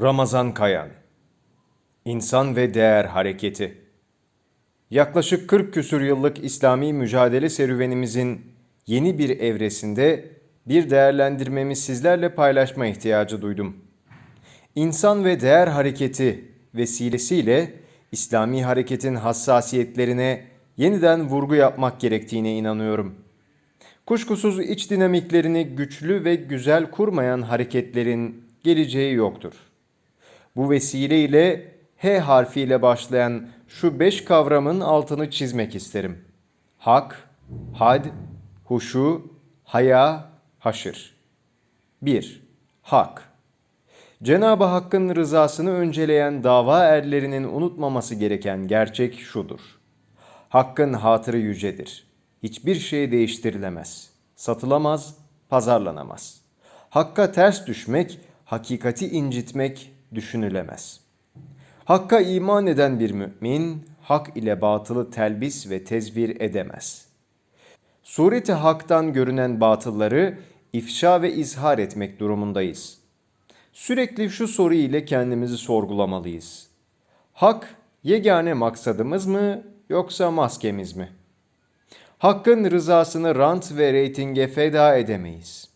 Ramazan Kayan İnsan ve Değer Hareketi Yaklaşık 40 küsür yıllık İslami mücadele serüvenimizin yeni bir evresinde bir değerlendirmemi sizlerle paylaşma ihtiyacı duydum. İnsan ve Değer Hareketi vesilesiyle İslami hareketin hassasiyetlerine yeniden vurgu yapmak gerektiğine inanıyorum. Kuşkusuz iç dinamiklerini güçlü ve güzel kurmayan hareketlerin geleceği yoktur. Bu vesileyle H harfiyle başlayan şu beş kavramın altını çizmek isterim. Hak, had, huşu, haya, haşır. 1. Hak Cenab-ı Hakk'ın rızasını önceleyen dava erlerinin unutmaması gereken gerçek şudur. Hakkın hatırı yücedir. Hiçbir şey değiştirilemez. Satılamaz, pazarlanamaz. Hakka ters düşmek, hakikati incitmek düşünülemez. Hakka iman eden bir mümin, hak ile batılı telbis ve tezvir edemez. Sureti haktan görünen batılları ifşa ve izhar etmek durumundayız. Sürekli şu soru ile kendimizi sorgulamalıyız. Hak yegane maksadımız mı yoksa maskemiz mi? Hakkın rızasını rant ve reytinge feda edemeyiz.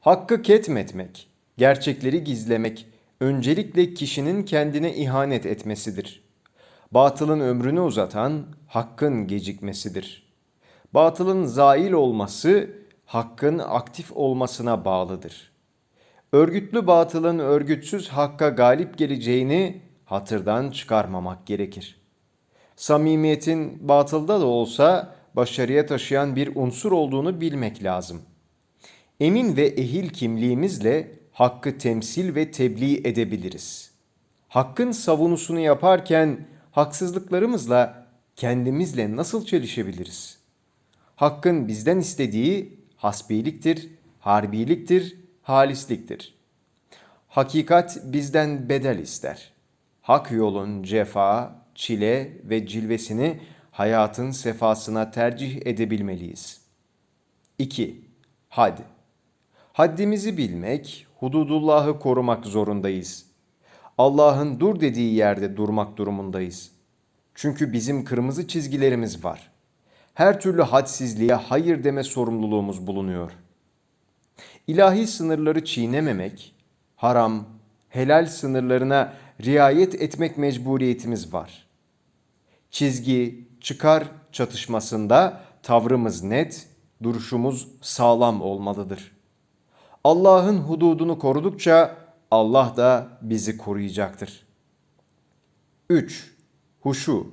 Hakkı ketmetmek, gerçekleri gizlemek, öncelikle kişinin kendine ihanet etmesidir. Batılın ömrünü uzatan hakkın gecikmesidir. Batılın zail olması hakkın aktif olmasına bağlıdır. Örgütlü batılın örgütsüz hakka galip geleceğini hatırdan çıkarmamak gerekir. Samimiyetin batılda da olsa başarıya taşıyan bir unsur olduğunu bilmek lazım. Emin ve ehil kimliğimizle hakkı temsil ve tebliğ edebiliriz. Hakkın savunusunu yaparken haksızlıklarımızla kendimizle nasıl çelişebiliriz? Hakkın bizden istediği hasbiliktir, harbiliktir, halisliktir. Hakikat bizden bedel ister. Hak yolun cefa, çile ve cilvesini hayatın sefasına tercih edebilmeliyiz. 2. Had. Haddimizi bilmek, hududullahı korumak zorundayız. Allah'ın dur dediği yerde durmak durumundayız. Çünkü bizim kırmızı çizgilerimiz var. Her türlü hadsizliğe hayır deme sorumluluğumuz bulunuyor. İlahi sınırları çiğnememek, haram, helal sınırlarına riayet etmek mecburiyetimiz var. Çizgi, çıkar çatışmasında tavrımız net, duruşumuz sağlam olmalıdır. Allah'ın hududunu korudukça Allah da bizi koruyacaktır. 3. Huşu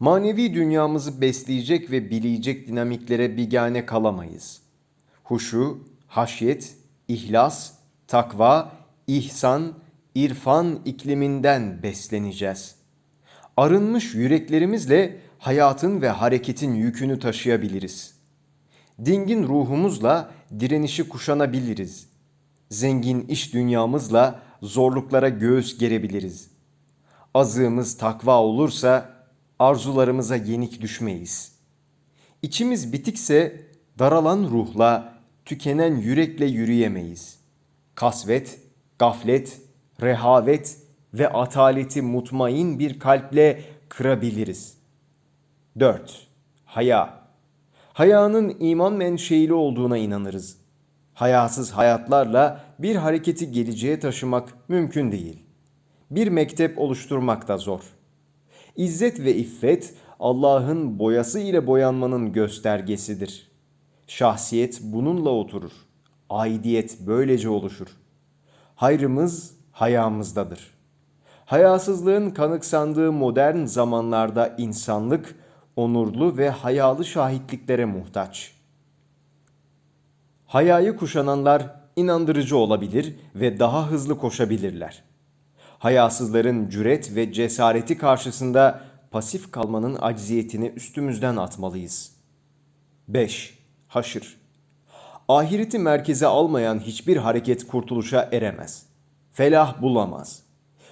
Manevi dünyamızı besleyecek ve bileyecek dinamiklere bigane kalamayız. Huşu, haşyet, ihlas, takva, ihsan, irfan ikliminden besleneceğiz. Arınmış yüreklerimizle hayatın ve hareketin yükünü taşıyabiliriz. Dingin ruhumuzla direnişi kuşanabiliriz. Zengin iş dünyamızla zorluklara göğüs gerebiliriz. Azığımız takva olursa arzularımıza yenik düşmeyiz. İçimiz bitikse daralan ruhla, tükenen yürekle yürüyemeyiz. Kasvet, gaflet, rehavet ve ataleti mutmain bir kalple kırabiliriz. 4. Haya Hayanın iman menşeili olduğuna inanırız. Hayasız hayatlarla bir hareketi geleceğe taşımak mümkün değil. Bir mektep oluşturmak da zor. İzzet ve iffet Allah'ın boyası ile boyanmanın göstergesidir. Şahsiyet bununla oturur. Aidiyet böylece oluşur. Hayrımız hayamızdadır. Hayasızlığın kanıksandığı modern zamanlarda insanlık onurlu ve hayalı şahitliklere muhtaç. Hayayı kuşananlar inandırıcı olabilir ve daha hızlı koşabilirler. Hayasızların cüret ve cesareti karşısında pasif kalmanın acziyetini üstümüzden atmalıyız. 5. Haşır Ahireti merkeze almayan hiçbir hareket kurtuluşa eremez. Felah bulamaz.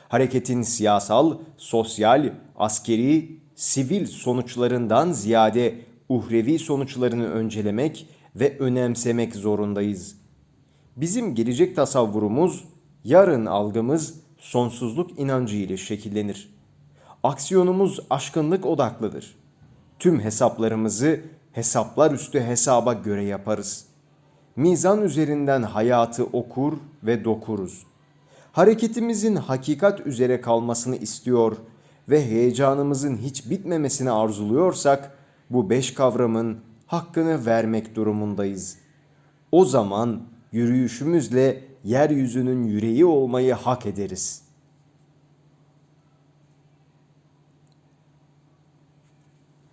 Hareketin siyasal, sosyal, askeri, sivil sonuçlarından ziyade uhrevi sonuçlarını öncelemek ve önemsemek zorundayız. Bizim gelecek tasavvurumuz, yarın algımız sonsuzluk inancı ile şekillenir. Aksiyonumuz aşkınlık odaklıdır. Tüm hesaplarımızı hesaplar üstü hesaba göre yaparız. Mizan üzerinden hayatı okur ve dokuruz. Hareketimizin hakikat üzere kalmasını istiyor ve heyecanımızın hiç bitmemesini arzuluyorsak bu beş kavramın hakkını vermek durumundayız. O zaman yürüyüşümüzle yeryüzünün yüreği olmayı hak ederiz.''